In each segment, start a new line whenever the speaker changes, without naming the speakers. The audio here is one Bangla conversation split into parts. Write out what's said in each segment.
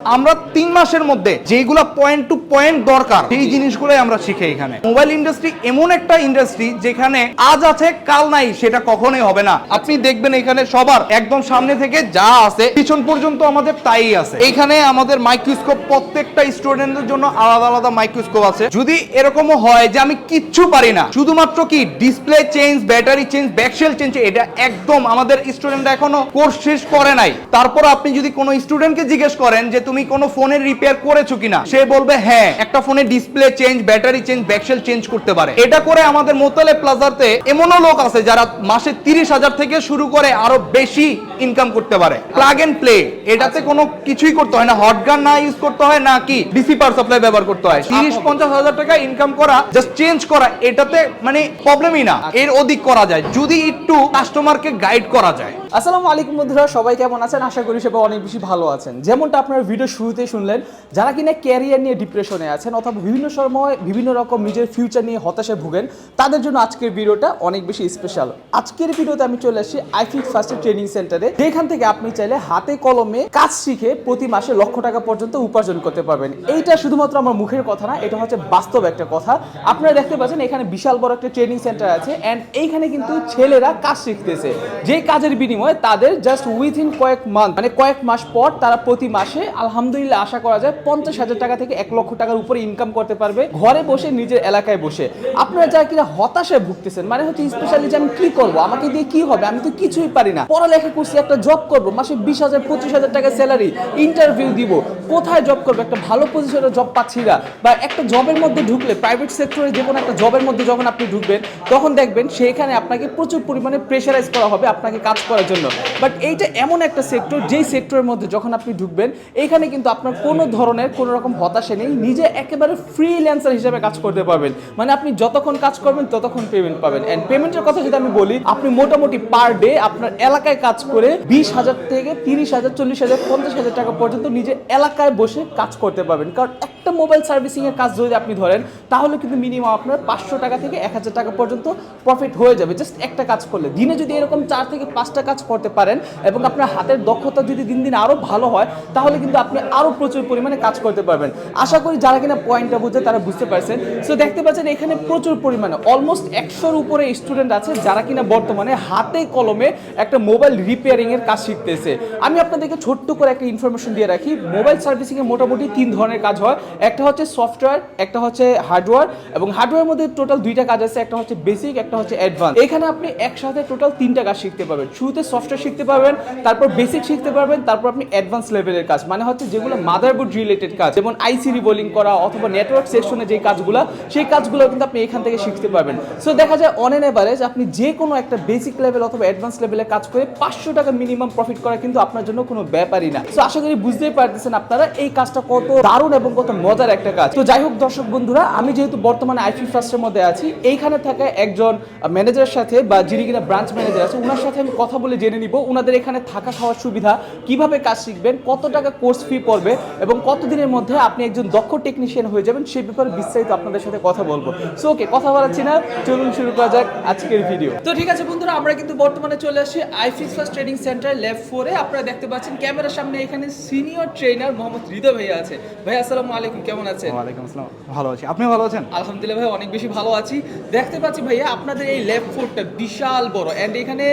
আমরা তিন মাসের মধ্যে যেগুলো পয়েন্ট টু পয়েন্ট দরকার সেই জিনিসগুলোই আমরা শিখে এখানে। মোবাইল ইন্ডাস্ট্রি এমন একটা ইন্ডাস্ট্রি যেখানে আজ আছে কাল নাই সেটা কখনোই হবে না। আপনি দেখবেন এখানে সবার একদম সামনে থেকে যা আছে পিছন পর্যন্ত আমাদের তাই আছে। এখানে আমাদের মাইক্রোস্কোপ প্রত্যেকটা স্টুডেন্টের জন্য আলাদা আলাদা মাইক্রোস্কোপ আছে। যদি এরকমও হয় যে আমি কিচ্ছু পারি না শুধুমাত্র কি display change battery change back shell change এটা একদম আমাদের স্টুডেন্টরা এখনও কোর্স শেষ করে নাই। তারপর আপনি যদি কোনো স্টুডেন্টকে জিজ্ঞেস করেন যে তুমি কোনো ফোনের রিপেয়ার করেছ কিনা? সে বলবে হ্যাঁ। একটা ফোনের display change battery change back shell change করতে পারে। এটা করে আমাদের মোতালে প্লাজাতে এমনও লোক আছে যারা মাসে তিরিশ হাজার থেকে শুরু করে আরও বেশি ইনকাম করতে পারে। প্লাগ এন্ড প্লে এটাতে কোনো কিছুই করতে হয় না। হট গান না ইউজ করতে হয় না কি? ডিসি পাওয়ার সাপ্লাই ব্যবহার করতে হয়। তিরিশ পঞ্চাশ হাজার টাকা ইনকাম করা জাস্ট চেঞ্জ করা এটাতে মানে প্রবলেমই না। এর অধিক করা যায়। যদি একটু কাস্টমারকে গাইড করা যায়।
আসসালামু আলাইকুম বন্ধুরা, সবাই কেমন আছেন? আশা করি সবাই অনেক বেশি ভালো আছেন। যেমনটা আপনার ভিডিও শুরুতে শুনলেন, যারা কিনা ক্যারিয়ার নিয়ে ডিপ্রেশনে আছেন অথবা বিভিন্ন সময় বিভিন্ন রকম নিজের ফিউচার নিয়ে হতাশায় ভুগেন, তাদের জন্য আজকের ভিডিওটা অনেক বেশি স্পেশাল আজকের ভিডিওতে আমি চলে আসছি আইফিক ফার্স্ট ট্রেনিং সেন্টারে যেখান থেকে আপনি চাইলে হাতে কলমে কাজ শিখে প্রতি মাসে লক্ষ টাকা পর্যন্ত উপার্জন করতে পারবেন। এইটা শুধুমাত্র আমার মুখের কথা না, এটা হচ্ছে বাস্তব একটা কথা। আপনারা দেখতে পাচ্ছেন এখানে বিশাল বড় একটা ট্রেনিং সেন্টার আছে অ্যান্ড এইখানে কিন্তু ছেলেরা কাজ শিখতেছে। যে কাজের বিনিময়ে তাদের জাস্ট উইথিন কয়েক মান্থ মানে কয়েক মাস পর তারা প্রতি মাসে আলহামদুলিল্লাহ আশা করা যায় পঞ্চাশ হাজার টাকা থেকে এক লক্ষ টাকার উপরে ইনকাম করতে পারবে, ঘরে বসে, নিজের এলাকায় বসে। আপনারা যারা কিনা হতাশায় ভুগতেছেন মানে হচ্ছে স্পেশালি যে আমি কি করব? আমাকে দিয়ে কি হবে? আমি তো কিছুই পারি না। পড়ালেখা করছি, একটা জব করব, মাসে বিশ হাজার, পঁচিশ হাজার টাকা স্যালারি ইন্টারভিউ দিব। কোথায় জব করব? একটা ভালো পজিশনে জব পাচ্ছি না। বা একটা জবের মধ্যে ঢুকলে প্রাইভেট সেক্টরে যে কোনো একটা জবের মধ্যে যখন আপনি ঢুকবেন, তখন দেখবেন সেখানে আপনাকে প্রচুর পরিমাণে প্রেশারাইজ করা হবে, আপনাকে কাজ করার জন্য। বাট এইটা এমন একটা সেক্টর যেই সেক্টরের মধ্যে যখন আপনি ঢুকবেন, এইখানে কিন্তু আপনার কোনো ধরনের কোনো রকম হতাশা নেই, নিজে একেবারে ফ্রিল্যান্সার হিসেবে কাজ করতে পারবেন। মানে আপনি যতক্ষণ কাজ করবেন, ততক্ষণ পেমেন্ট পাবেন। অ্যান্ড পেমেন্টের কথা যদি আমি বলি, আপনি মোটামুটি পার ডে আপনার এলাকায় কাজ করে বিশ হাজার থেকে তিরিশ হাজার, চল্লিশ হাজার, পঞ্চাশ হাজার টাকা পর্যন্ত নিজের এলাকায় বসে কাজ করতে পারবেন। কারণ একটা মোবাইল সার্ভিসিং এর কাজ যদি আপনি ধরেন, তাহলে কিন্তু মিনিমাম আপনার পাঁচশো টাকা থেকে এক হাজার টাকা পর্যন্ত প্রফিট হয়ে যাবে। জাস্ট একটা কাজ করলে। দিনে যদি এরকম চার থেকে পাঁচটা কাজ করতে পারেন এবং আপনার হাতের দক্ষতা যদি দিন দিন আরও ভালো হয়, তাহলে কিন্তু আপনি আরও প্রচুর পরিমাণে কাজ করতে পারবেন। আশা করি যারা কিনা পয়েন্টটা বুঝে তারা বুঝতে পারছেন। সো দেখতে পাচ্ছেন এখানে প্রচুর পরিমাণে অলমোস্ট একশোর উপরে স্টুডেন্ট আছে যারা কিনা বর্তমানে হাতে কলমে একটা মোবাইল রিপেয়ারিং এর কাজ শিখতেছে। আমি আপনাদেরকে ছোট্ট করে একটা ইনফরমেশন দিয়ে রাখি মোবাইল সার্ভিসিং এ মোটামুটি তিন ধরনের কাজ হয়। একটা হচ্ছে সফটওয়্যার একটা হচ্ছে হার্ডওয়্যার এবং হার্ডওয়্যার মধ্যে টোটাল দুইটা কাজ আছে, একটা হচ্ছে বেসিক একটা হচ্ছে অ্যাডভান্স এখানে আপনি একসাথে টোটাল তিনটা কাজ শিখতে পারবেন। শুরুতে সফটওয়্যার শিখতে পারবেন, তারপর বেসিক শিখতে পারবেন, তারপর আপনি অ্যাডভান্স লেভেলের কাজ। মানে হচ্ছে যেগুলো মাদারবোর্ড রিলেটেড কাজ, যেমন আইসি রিবোলিং করা অথবা নেটওয়ার্ক সেকশনে যে কাজগুলো, সেই কাজগুলো কিন্তু আপনি এখান থেকে শিখতে পারবেন। সো দেখা যায় অন এন এভারেজ আপনি যে কোনো একটা বেসিক লেভেল অথবা অ্যাডভান্স লেভেলে কাজ করে পাঁচশো টাকা মিনিমাম প্রফিট করা কিন্তু আপনার জন্য কোনো ব্যাপারই না। সো আশা করি বুঝতেই পারতেছেন আপনারা এই কাজটা কত দারুণ এবং কত মজার একটা কাজ। তো, যাই হোক দর্শক বন্ধুরা, আমি যেহেতু বর্তমানে আইফি ফার্স্টের মধ্যে আছি, এইখানে থাকা একজন ম্যানেজারের সাথে বা যিনি কিনা ব্রাঞ্চ ম্যানেজার আছে ওনার সাথে আমি কথা বলে জেনে নিব ওনাদের এখানে থাকা খাওয়ার সুবিধা কীভাবে কাজ শিখবেন কত টাকা কোর্স ফি পড়বে এবং কত দিনের মধ্যে আপনি একজন দক্ষ টেকনিশিয়ান হয়ে যাবেন সেই ব্যাপারে বিস্তারিত আপনাদের সাথে কথা বলব। সো ওকে কথা বলাচ্ছি না চলুন শুরু করা যাক আজকের ভিডিও তো ঠিক আছে বন্ধুরা আমরা কিন্তু বর্তমানে চলে আসছি iFix first training centre lab ফোরে আপনারা দেখতে পাচ্ছেন ক্যামেরার সামনে এখানে সিনিয়র ট্রেনার মোহাম্মদ হৃদয় ভাইয়া আছে। ভাই আসসালামু আলাইকুম কেমন আছেন?
ওয়ালাইকুম আসসালাম ভালো আছি। আপনি ভালো আছেন?
আলহামদুলিল্লাহ ভাই অনেক বেশি ভালো আছি। দেখতে পাচ্ছি ভাইয়া আপনাদের এই ল্যাব ফোরটা বিশাল বড় অ্যান্ড এখানে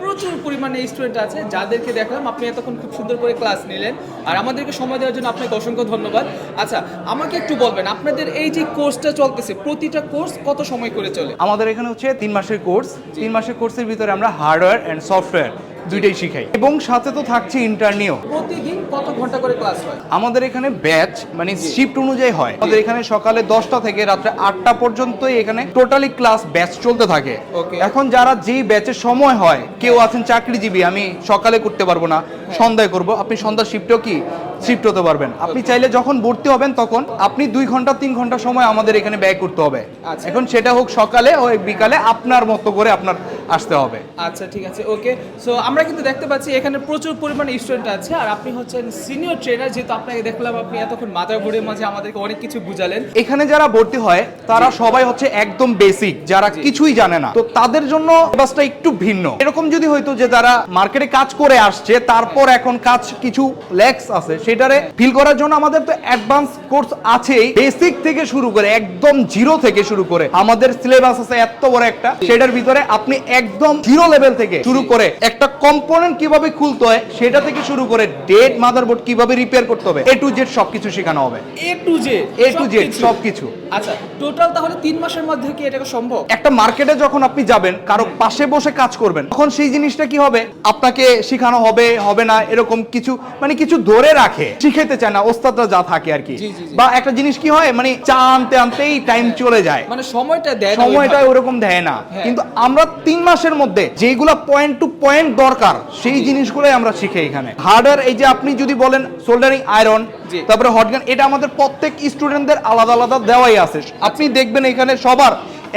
প্রচুর পরিমাণে স্টুডেন্ট আছে যাদেরকে দেখলাম আপনি এতক্ষণ খুব সুন্দর করে ক্লাস নিলেন। আর আমাদেরকে সময় দেওয়ার জন্য আপনাকে অসংখ্য ধন্যবাদ। আচ্ছা আমাকে একটু বলবেন আপনাদের এই যে কোর্সটা চলতেছে প্রতিটা কোর্স কত সময় করে চলে?
আমাদের এখানে হচ্ছে তিন মাসের কোর্স তিন মাসের কোর্সের ভিতরে আমরা হার্ডওয়্যার অ্যান্ড সফটওয়্যার দুইটাই শিখাই। এবং সাথে তো থাকছে ইন্টারনিও
প্রতিদিন কত ঘণ্টা করে ক্লাস হয়?
আমাদের এখানে ব্যাচ মানে শিফট অনুযায়ী হয়। আমাদের এখানে সকালে দশটা থেকে রাত্রে আটটা পর্যন্তই এখানে টোটালি ক্লাস ব্যাচ চলতে থাকে। এখন যারা যেই ব্যাচের সময় হয় কেউ আছেন চাকরিজীবী আমি সকালে করতে পারব না সন্ধ্যায় করব। আপনি সন্ধ্যা শিফটেও কি? শিফট হতে পারবেন। আপনি চাইলে যখন ভর্তি হবেন তখন আপনি দুই ঘণ্টা তিন ঘণ্টা সময় আমাদের এখানে ব্যয় করতে হবে।
আচ্ছা।
এখন সেটা হোক সকালে ও বিকালে আপনার মতো করে আপনার আসতে হবে।
আচ্ছা ঠিক আছে ওকে। সো আমরা কিন্তু দেখতে পাচ্ছি এখানে প্রচুর পরিমাণে স্টুডেন্ট আছে আর আপনি হচ্ছেন সিনিয়র ট্রেনার যেহেতু আপনাকে দেখলাম আপনি এতক্ষণ মাথার বোর্ডের মাঝে আমাদেরকে অনেক কিছু বুঝালেন।
এখানে যারা ভর্তি হয় তারা সবাই হচ্ছে একদম বেসিক যারা কিছুই জানে না। তো তাদের জন্য সিলেবাসটা একটু ভিন্ন। এরকম যদি হয়তো যে তারা মার্কেটে কাজ করে আসছে তারপর এখন কাজ কিছু ল্যাক্স আছে সেটারে ফিল করার জন্য আমাদের তো অ্যাডভান্স কোর্স আছেই। বেসিক থেকে শুরু করে একদম জিরো থেকে শুরু করে আমাদের সিলেবাস আছে এত বড় একটা সেটার ভিতরে আপনি একদম জিরো লেভেল থেকে শুরু করে একটা কম্পোনেন্ট কীভাবে খুলতে হয় সেটা থেকে শুরু করে ডেট মাদারবোর্ড কীভাবে রিপেয়ার করতে হবে এ টু জেড সবকিছু শেখানো হবে।
A to Z
A to Z সবকিছু।
আচ্ছা টোটাল তাহলে তিন মাসের মধ্যে কি এটা সম্ভব?
একটা মার্কেটে যখন আপনি যাবেন কারও পাশে বসে কাজ করবেন তখন সেই জিনিসটা কি হবে? আপনাকে শেখানো হবে হবে না এরকম কিছু মানে কিছু ধরে রাখে। শিখাইতে চায় না ওস্তাদরা যা থাকে আর কি। বা একটা জিনিস কি হয় মানে চা আনতে আনতেই টাইম চলে যায়।
মানে সময়টা দেয়
সময়টা ওরকম দেয় না।
হ্যাঁ।
কিন্তু আমরা তিন মাসের মধ্যে যেগুলো পয়েন্ট টু পয়েন্ট দরকার সেই জিনিসগুলোই আমরা শিখে এখানে। হার্ডার এই যে আপনি যদি বলেন সোল্ডারিং আয়রন তারপরে হটগান এটা আমাদের প্রত্যেক স্টুডেন্টদের আলাদা আলাদা দেওয়াই আছে। আপনি দেখবেন এখানে সবার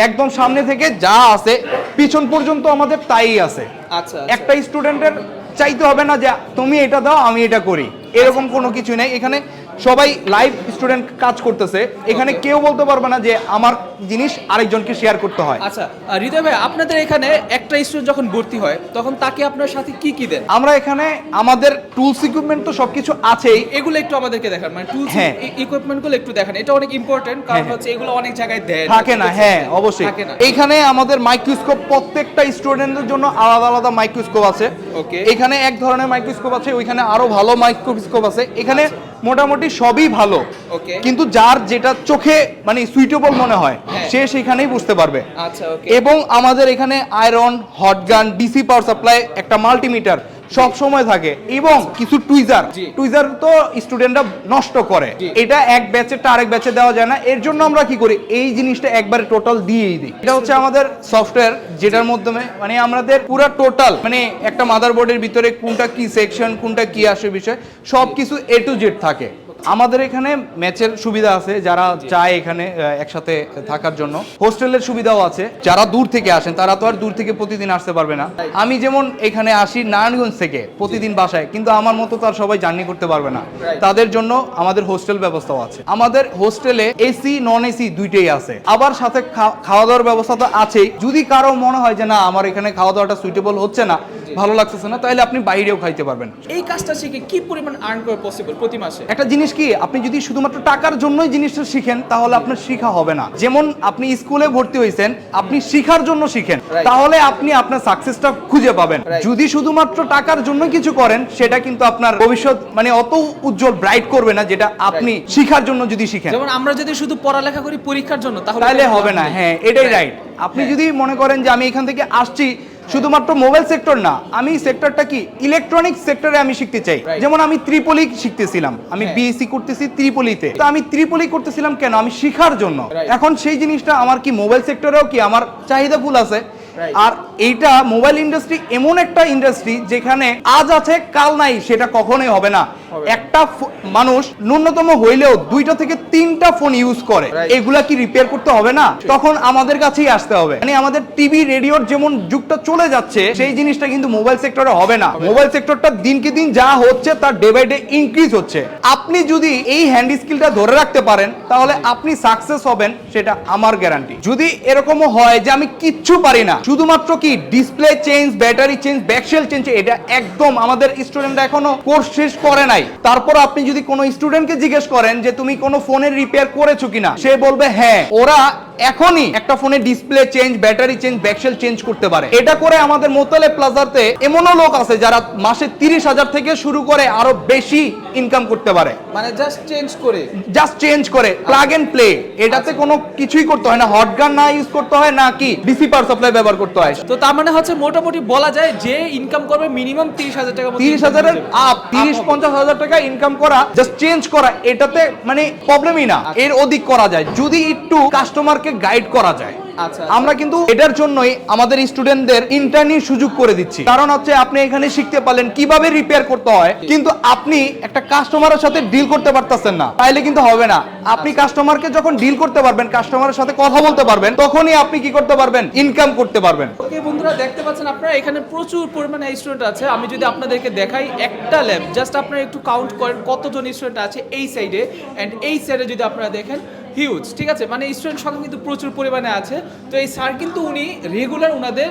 একদম সামনে থেকে যা আছে পিছন পর্যন্ত আমাদের তাই আছে।
আচ্ছা
একটা স্টুডেন্টের চাইতে হবে না যে তুমি এটা দাও আমি এটা করি। এরকম কোনো কিছু নেই। এখানে সবাই লাইভ স্টুডেন্ট কাজ করতেছে। এখানে কেউ বলতে পারবে না যে আমার জিনিস আরেকজনকে শেয়ার করতে হয়।
আচ্ছা হৃদয় ভাই আপনাদের এখানে একটা স্টুডেন্ট যখন ভর্তি হয় তখন তাকে আপনার সাথে কি কি দেন?
আমরা এখানে আমাদের টুলস ইকুইপমেন্ট তো সবকিছু আছেই।
এগুলো একটু আমাদেরকে দেখান। মানে টুলস
হ্যাঁ।
ইকুইপমেন্টগুলো একটু দেখান। এটা অনেক ইম্পর্টেন্ট কারণ
হ্যাঁ।
হচ্ছে এগুলো অনেক জায়গায় দেয়।
থাকে না হ্যাঁ অবশ্যই। এখানে আমাদের মাইক্রোস্কোপ প্রত্যেকটা স্টুডেন্টের জন্য আলাদা আলাদা মাইক্রোস্কোপ আছে।
Okay.
এখানে এক ধরনের মাইক্রোস্কোপ আছে ওইখানে আরও ভালো মাইক্রোস্কোপ আছে। এখানে মোটামুটি সবই ভালো। কিন্তু যার যেটা চোখে মানে সুইটেবল মনে হয়
হ্যাঁ।
সে সেখানেই বুঝতে পারবে।
আচ্ছা
এবং আমাদের এখানে iron hot gun DC power supply একটা মাল্টিমিটার সব সময় থাকে। এবং কিছু টুইজার টুইজার তো স্টুডেন্টরা নষ্ট করে। এটা এক ব্যাচেরটা আরেক ব্যাচে দেওয়া যায় না। এর জন্য আমরা কি করি? এই জিনিসটা একবারে টোটাল দিয়েই দিই। এটা হচ্ছে আমাদের সফটওয়্যার যেটার মাধ্যমে মানে আমাদের পুরো টোটাল মানে একটা মাদারবোর্ডের ভিতরে কোনটা কি সেকশন কোনটা কি আসে বিষয় সব কিছু এ টু জেড থাকে। আমাদের এখানে ম্যাচের সুবিধা আছে যারা চায় এখানে একসাথে থাকার জন্য। হোস্টেলের সুবিধাও আছে। যারা দূর থেকে আসেন তারা তো আর দূর থেকে প্রতিদিন আসতে পারবে না। আমি যেমন এখানে আসি নারায়ণগঞ্জ থেকে প্রতিদিন বাসায় কিন্তু আমার মতো তো আর সবাই জার্নি করতে পারবে না। তাদের জন্য আমাদের হোস্টেল ব্যবস্থাও আছে। আমাদের হোস্টেলে এসি নন এসি দুইটাই আছে। আবার সাথে খাওয়া দাওয়ার ব্যবস্থা তো আছেই। যদি কারও মনে হয় যে না আমার এখানে খাওয়া দাওয়াটা সুইটেবল হচ্ছে না ভালো লাগতেছে না তাহলে আপনি বাইরেও খাইতে পারবেন।
এই কাজটা শিখে কি পরিমাণ আর্ন করা পসিবল প্রতি মাসে?
একটা জিনিস কি আপনি যদি শুধুমাত্র টাকার জন্যই জিনিসটা শিখেন তাহলে আপনার শিখা হবে না। যেমন আপনি স্কুলে ভর্তি হয়েছেন আপনি শিখার জন্য শিখেন তাহলে আপনি আপনার সাকসেসটা খুঁজে পাবেন। যদি শুধুমাত্র টাকার জন্য কিছু করেন সেটা কিন্তু আপনার ভবিষ্যৎ মানে অত উজ্জ্বল ব্রাইট করবে না যেটা আপনি শিখার জন্য যদি শিখেন।
যেমন আমরা যদি শুধু পড়ালেখা করি পরীক্ষার জন্য তাহলে
হবে না হ্যাঁ এটাই রাইট আপনি
হ্যাঁ।
যদি মনে করেন যে আমি এখান থেকে আসছি শুধুমাত্র মোবাইল সেক্টর না আমি সেক্টরটা কি ইলেকট্রনিক সেক্টরে আমি শিখতে চাই। যেমন আমি ত্রিপলি শিখতেছিলাম আমি
হ্যাঁ।
বিএসসি করতেছি ত্রিপলিতে। তো আমি ত্রিপলি করতেছিলাম কেন? আমি শিখার জন্য। এখন সেই জিনিসটা আমার কি মোবাইল সেক্টরেও কি আমার চাহিদা ফুল আছে? আর এইটা মোবাইল ইন্ডাস্ট্রি এমন একটা ইন্ডাস্ট্রি যেখানে আজ আছে কাল নাই সেটা কখনোই হবে না। একটা মানুষ ন্যূনতম হইলেও দুইটা থেকে তিনটা ফোন ইউজ করে। এগুলা কি রিপেয়ার করতে হবে না? তখন আমাদের কাছেই আসতে হবে। মানে আমাদের টিভি রেডিওর যেমন যুগটা চলে যাচ্ছে সেই জিনিসটা কিন্তু মোবাইল সেক্টরে হবে না। মোবাইল সেক্টরটা দিনকে দিন যা হচ্ছে তার ডে বাই ডে ইনক্রিজ হচ্ছে। আপনি যদি এই হ্যান্ড স্কিলটা ধরে রাখতে পারেন তাহলে আপনি সাকসেস হবেন সেটা আমার গ্যারান্টি যদি এরকমও হয় যে আমি কিচ্ছু পারি না শুধুমাত্র কি display change battery change back shell change এটা একদম আমাদের স্টুডেন্ট এখনও কোর্স শেষ করে নাই। তারপর আপনি যদি কোনো স্টুডেন্টকে জিজ্ঞেস করেন যে তুমি কোনো ফোনের রিপেয়ার করেছ কিনা, সে বলবে হ্যাঁ। ওরা এখনই একটা ফোনে display change battery change back shell change করতে পারে। এটা করে আমাদের মোতালে প্লাজাতে এমনও লোক আছে যারা মাসে তিরিশ হাজার থেকে শুরু করে আরও বেশি ইনকাম করতে পারে।
মানে জাস্ট চেঞ্জ করে।
জাস্ট চেঞ্জ করে প্লাগ এন্ড প্লে এটাতে কোনো কিছুই করতে হয় না হট গান না ইউজ করতে হয় না কি ডিসি পাওয়ার সাপ্লাই ব্যবহার করতে হয়।
তো তার মানে হচ্ছে মোটামুটি বলা যায় যে ইনকাম করবে মিনিমাম তিরিশ হাজার টাকা
তিরিশ হাজারের আপ তিরিশ পঞ্চাশ হাজার টাকা ইনকাম করা জাস্ট চেঞ্জ করা এটাতে মানে প্রবলেমই না। এর অধিক করা যায়। যদি একটু কাস্টমার কাস্টমারকে গাইড করা যায়।
আচ্ছা
আমরা কিন্তু এটার জন্যই আমাদের স্টুডেন্টদের ইন্টারনির সুযোগ করে দিচ্ছি। কারণ হচ্ছে আপনি এখানে শিখতে পারলেন কীভাবে রিপেয়ার করতে হয় কিন্তু আপনি একটা কাস্টমারের সাথে ডিল করতে পারতেছেন না। তাইলে কিন্তু হবে না। আপনি কাস্টমারকে যখন ডিল করতে পারবেন কাস্টমারের সাথে কথা বলতে পারবেন তখনই আপনি কি করতে পারবেন? ইনকাম করতে পারবেন।
ওকে বন্ধুরা দেখতে পাচ্ছেন আপনারা এখানে প্রচুর পরিমাণে স্টুডেন্ট আছে। আমি যদি আপনাদেরকে দেখাই একটা ল্যাব জাস্ট আপনারা একটু কাউন্ট করেন কতজন স্টুডেন্ট আছে এই সাইডে অ্যান্ড এই সাইডে যদি আপনারা দেখেন হিউজ ঠিক আছে? মানে স্টুডেন্ট সংখ্যা কিন্তু প্রচুর পরিমাণে আছে। তো এই স্যার কিন্তু উনি রেগুলার ওনাদের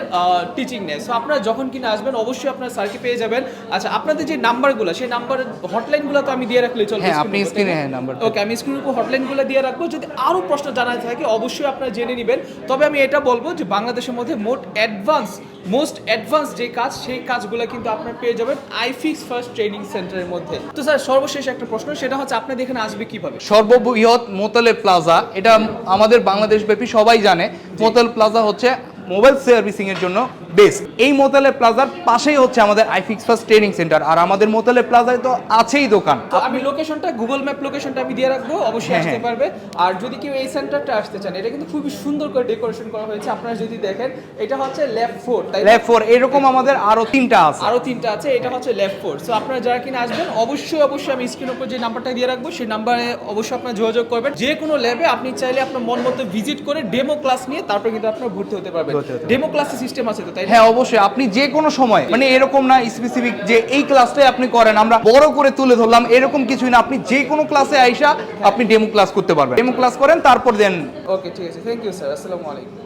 টিচিং নেয়। সো আপনারা যখন কিনা আসবেন অবশ্যই আপনারা স্যারকে পেয়ে যাবেন। আচ্ছা আপনাদের যে নাম্বারগুলো সেই নাম্বার হটলাইনগুলো তো আমি দিয়ে রাখলে চলবে
হ্যাঁ, আপনি
screen-এর উপর,
screen-এ
তাই না?
হ্যাঁ, নাম্বার
ওকে আমি স্ক্রিনের উপর হটলাইনগুলো দিয়ে রাখব। যদি আরও প্রশ্ন জানার থাকে অবশ্যই আপনারা জেনে নেবেন। তবে আমি এটা বলব যে বাংলাদেশের মধ্যে মোট অ্যাডভান্স মোস্ট অ্যাডভান্স যে কাজ সেই কাজগুলো কিন্তু আপনার পেয়ে যাবেন আইফিক্স ফার্স্ট ট্রেনিং সেন্টারের মধ্যে। তো স্যার সর্বশেষ একটা প্রশ্ন সেটা হচ্ছে আপনাদের এখানে আসবে কীভাবে?
সর্ববৃহৎ মোতালে প্লাজা এটা আমাদের বাংলাদেশ ব্যাপী সবাই জানে মোতাল প্লাজা হচ্ছে মোবাইল সার্ভিসিং এর জন্য বেস্ট এই মোতালে প্লাজার পাশেই হচ্ছে আমাদের আইফিক্স ফার্স্ট ট্রেনিং সেন্টার আর আমাদের মোতালে প্লাজায় তো আছেই দোকান
আমি লোকেশনটা গুগল ম্যাপ লোকেশনটা আমি দিয়ে রাখব অবশ্যই
হ্যাঁ,
আসতে
হ্যাঁ।
পারবে আর যদি কেউ এই সেন্টারটা আসতে চান এটা কিন্তু খুবই সুন্দর করে ডেকোরেশন করা হয়েছে আপনারা যদি দেখেন এটা হচ্ছে লেফট ফোর তাই?
ল্যাব ফোর এরকম আমাদের আরও তিনটা আছে
আরও তিনটা আছে এটা হচ্ছে লেফট ফোর সো আপনারা যারা কিনা আসবেন অবশ্যই অবশ্যই আমি স্ক্রিনের উপর যে নাম্বারটা দিয়ে রাখব সেই নাম্বারে অবশ্যই আপনারা যোগাযোগ করবেন যে কোনো ল্যাবে আপনি চাইলে আপনার মন মতো ভিজিট করে ডেমো ক্লাস নিয়ে তারপর কিন্তু আপনারা ভর্তি হতে পারবেন। ডেমো ক্লাসের সিস্টেম আছে তো তাই?
হ্যাঁ অবশ্যই। আপনি যে কোনো সময় মানে এরকম না স্পেসিফিক যে এই ক্লাসটাই আপনি করেন, আমরা বড় করে তুলে ধরলাম, এরকম কিছুই না। আপনি যে কোনো ক্লাসে আইসা আপনি ডেমো ক্লাস করতে পারবেন। ডেমো ক্লাস করেন, তারপর দেন
ওকে ঠিক আছে। থ্যাংক ইউ স্যার আসসালামু আলাইকুম।